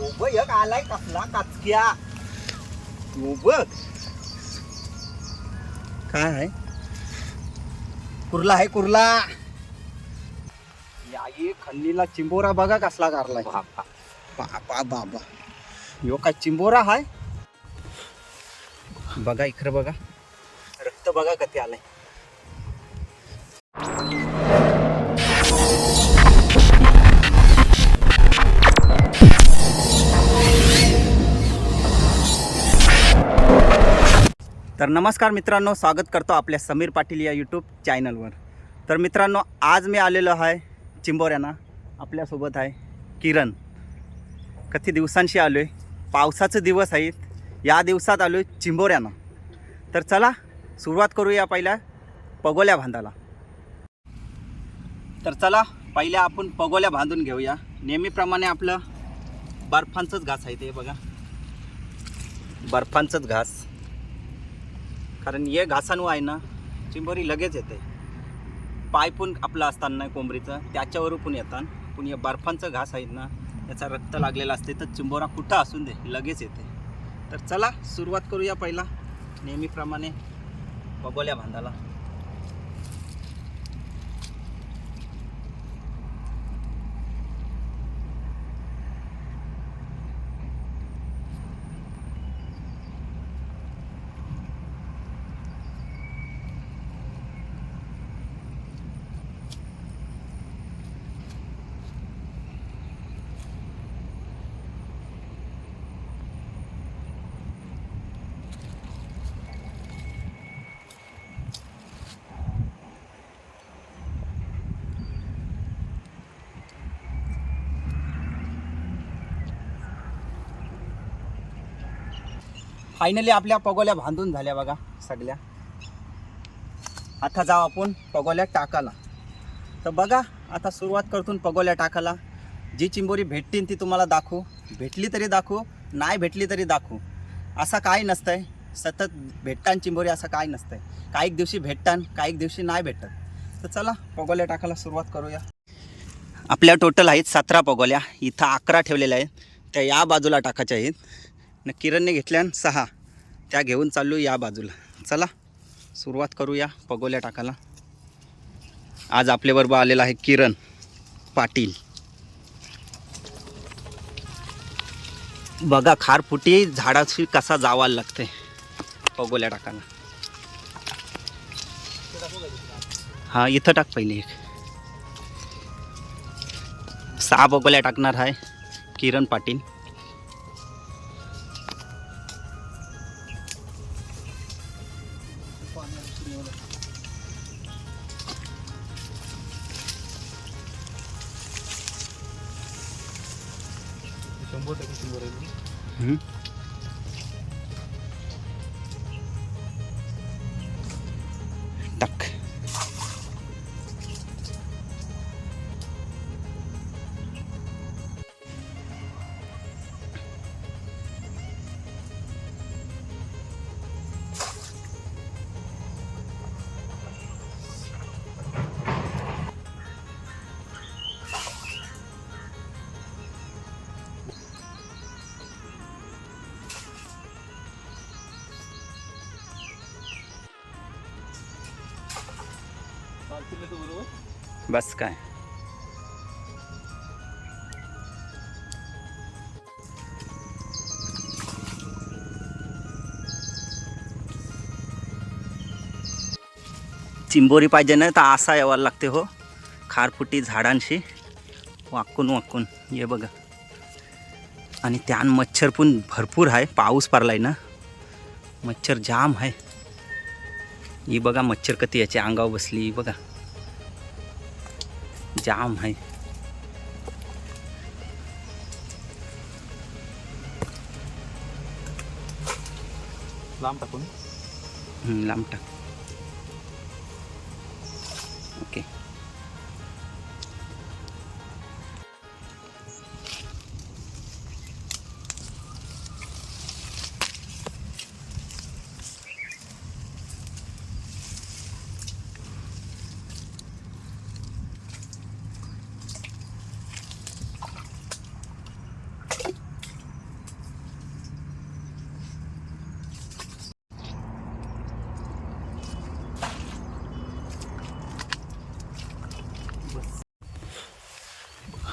उभं एक आलाय कसला काचक्या उभं काय आहे कुर्ला आहे कुर्ला याई खल्लीला चिंबोरा बघा कसला कारलाय बाबा बाबा बाबा यो काय चिंबोरा हाय बघा इकडे बघा रक्त बघा कधी आलंय तर नमस्कार मित्रांनो स्वागत करतो आपल्या समीर पाटील या यूट्यूब चॅनलवर तर मित्रांनो आज मी आलेलो आहे चिंबोऱ्यांना. आपल्यासोबत आहे किरण. किती दिवसांशी आलो आहे पावसाचे दिवस आहेत. या दिवसात आलो आहे चिंबोऱ्यांना. तर चला सुरुवात करूया पहिल्या पगोल्या बांधायला तर चला पहिल्या आपण पगोल्या बांधून घेऊया. नेहमीप्रमाणे आपलं बर्फांचंच घास आहे ते बघा. बर्फांचंच घास. कारण ये घासानू आहे ना चिंबोरी लगेच येते. पाय पण आपलं असताना कोंबरीचं त्याच्यावर पण येतात. पण या बर्फांचं घास आहेत ना याचा रक्त लागलेला असते तर चिंबोरा कुठं असून दे लगेच येते. तर चला सुरुवात करूया पहिला. नेहमीप्रमाणे बगोल्या बांधाला. फायनली आपल्या पगोल्या बांधून झाल्या बघा सगळ्या. आता जाऊ आपण पगोल्या टाकाला तर बघा आता सुरुवात करतून पगोल्या टाकाला जी चिंबोरी भेटतील ती तुम्हाला दाखवू. भेटली तरी दाखवू नाही भेटली तरी दाखवू. असा काय नसतंय. सतत भेटतान चिंबोरी असं काय नसतंय. काही दिवशी भेटतान काही दिवशी नाही भेटत. तर चला पगोल्या टाकायला सुरुवात करूया. आपल्या टोटल आहेत सतरा पगोल्या. इथं अकरा ठेवलेल्या आहेत. त्या या बाजूला टाकायच्या आहेत. न किरणने घेतल्या सहा. त्या घेऊन चाललो या बाजूला. चला सुरुवात करूया पगोल्या टाकायला. आज आपल्याबरोबर आलेला आहे किरण पाटील. बघा खारफुटी झाडाशी कसा जावा लागते पगोल्या टाकायला. हा इथं टाक पहिले एक. सहा पगोल्या टाकणार आहे किरण पाटील. टाक बस काय. चिंबोरी पाहिजे ना तर असा यावायला लागते हो. खारफुटी झाडांशी. वाकून वाकून. ये बघा. आणि त्यान मच्छर पण भरपूर आहे. पाऊस पडलाय ना. मच्छर जाम आहे. ही बघा मच्छर कधी याची अंगावर बसली. बघा. जाम आहे लांब टाकून हम्म, लांब टाक ओके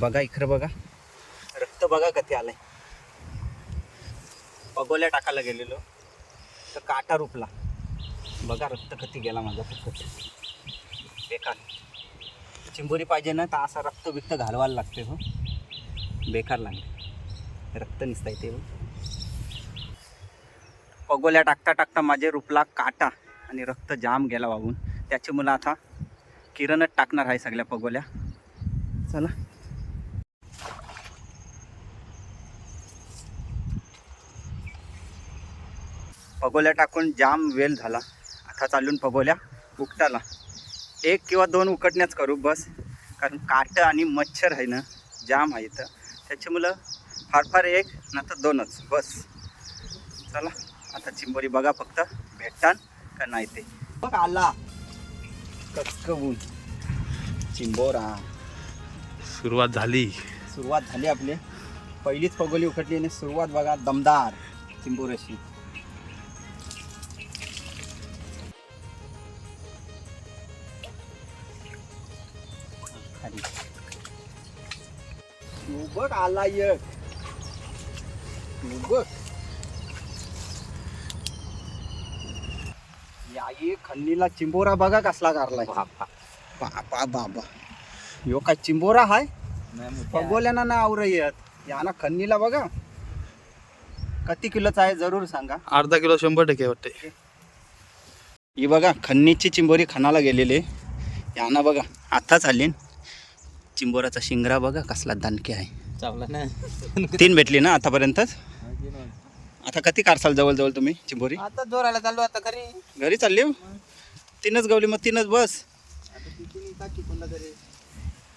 बघा इकडं बघा. रक्त बघा कधी आलंय. पगोल्या टाकायला गेलेलो. तर काटा रुपला. बघा रक्त कधी गेला माझा फक्त. बेकार. चिंबोरी पाहिजे ना तर असा रक्त बिक्त घालवायला लागते हो. बेकार लागले. रक्त निसता येते हो. पगोल्या टाकता टाकता माझे रुपला काटा आणि रक्त जाम गेला वाहून. त्याची मुलं आता किरणच टाकणार आहे सगळ्या पगोल्या चला. पगोल्या टाकून जाम वेल झाला. आता चालून पगोल्या उकटाला एक किंवा दोन उकटण्याच करू बस. कारण काटं आणि मच्छर आहे ना जाम आहे इथं. त्याच्यामुळं फार फार एक नंतर दोनच बस. चला आता चिंबोरी बघा फक्त. भेटतान का नाही ते. बघ आला. कचकवून. चिंबोरा. सुरुवात झाली. सुरुवात झाली आपली. पहिलीच पगोली उखटली आणि सुरुवात बघा दमदार. चिंबोराशी खाली. तू बघ आला एक. तू बघ याई खंडीला चिंबोरा बघा कसला कारलाय बाबा. बाबा यो काय चिंबोरा हाय? पगोल्याना ना आवर येत. याना खन्नीला बघा. किती किलोचा आहे जरूर सांगा. अर्धा किलो शंभर टक्के वाटते ही बघा खन्नीची चिंबोरी खानाला गेलेली. याना बघा आताच आली चिंबोराचा शिंगरा बघा कसला दानके आहे. चावला ना? तीन भेटली ना आतापर्यंतच? आता किती कारसाल जवळ जवळ तुम्ही चिंबोरी? आता जोराला चाललो आता घरी. घरी चालली हो? तीनच गवली मग तीनच बस.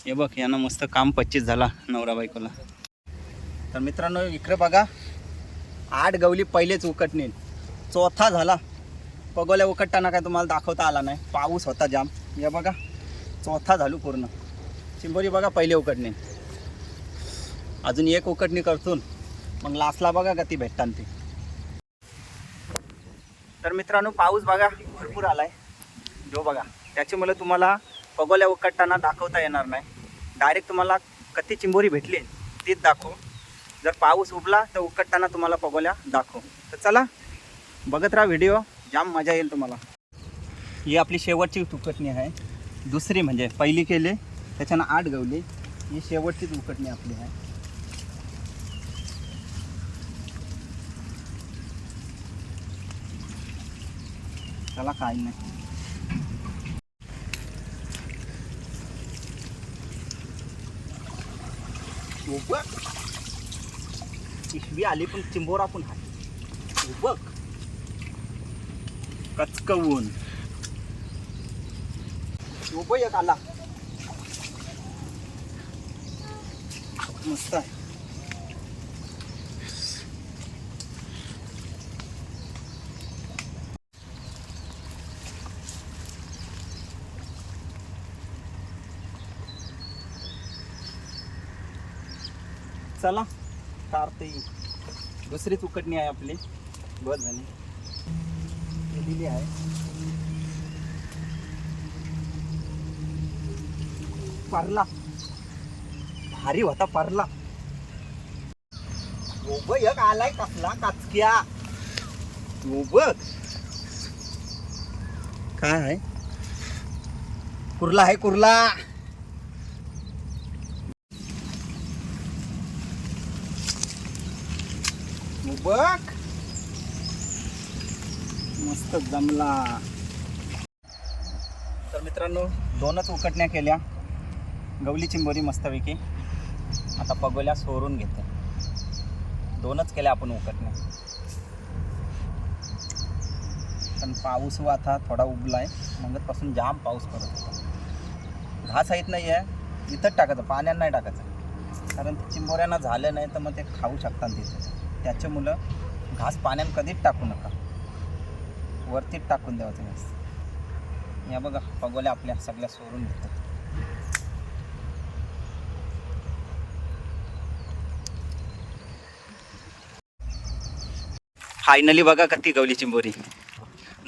हे बघ यानं मस्त काम पच्चीस झाला नवरा बायकोला. तर मित्रांनो इकडे बघा आठ गवली पहिलेच उकटणे चौथा झाला. पगोल्या उकटताना काय तुम्हाला दाखवता आला नाही. पाऊस होता जाम. या बघा चौथा झालो पूर्ण. चिंबोरी बघा पहिले उकडणे अजून एक उकडणी करतून मग लास्टला बघा का ती भेटतात ती. तर मित्रांनो पाऊस बघा भरपूर आलाय. जो बघा त्याच्यामुळे तुम्हाला पगोल्या उकडताना दाखवता येणार नाही. डायरेक्ट तुम्हाला कती चिंबोरी भेटली तीच दाखव. जर पाऊस उभला तर उकडताना तुम्हाला पगोल्या दाखव. तर चला बघत राहा व्हिडिओ जाम मजा येईल तुम्हाला. ही आपली शेवटची उकटणी आहे. दुसरी म्हणजे पहिली केली त्याच्यानं आठ गवले. ही शेवटचीच उकटणी आपली आहे. त्याला काय नाही. बघ पिशवी आली पण चिंबोरा पण आहे बघ कचकवून. उभं एक आला. मस्त आहे. चला कारते दुसरी तुकडणी आहे आपली. बस झाली केलेली आहे. पारला. भारी होता परला. एक आलाय कसला काचक्या. उभं काय आहे? कुर्ला आहे कुर्ला. बघ. मस्त जमला. तर मित्रांनो दोनच उकटण्या केल्या. गवली चिंबोरी मस्तपैकी. आता पगोल्या सोरून घेते. दोनच केल्या आपण उकटण्या. पण पाऊस आता थोडा उबला आहे मगपासून जाम पाऊस पडत होता. घास आहेत नाही आहे इथंच टाकायचं पाण्यात नाही टाकायचं. कारण ते चिंबोऱ्यांना झालं नाही तर मग ते खाऊ शकतात तिथे. त्याच्यामुळं घास पाण्यात कधीच टाकू नका. वरतीच टाकून द्यावं घास. या बघा पगोल्या आपल्या सगळ्या सोडून घेतात फायनली बघा कती गवली चिंबोरी.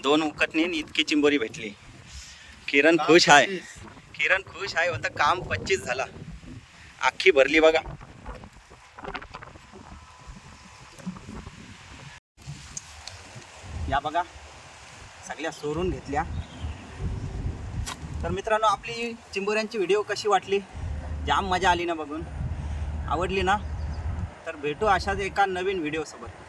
दोन उकटणी आणि इतकी चिंबोरी भेटली. किरण खुश आहे. किरण खुश आहे होता काम पच्चीस झाला. अख्खी भरली बघा. या बघा. सगळ्या सोडून घेतल्या. तर मित्रांनो आपली चिंबोऱ्यांची व्हिडिओ कशी वाटली? जाम मजा आली ना बघून. आवडली ना? तर भेटू अशाच एका नवीन व्हिडिओसोबत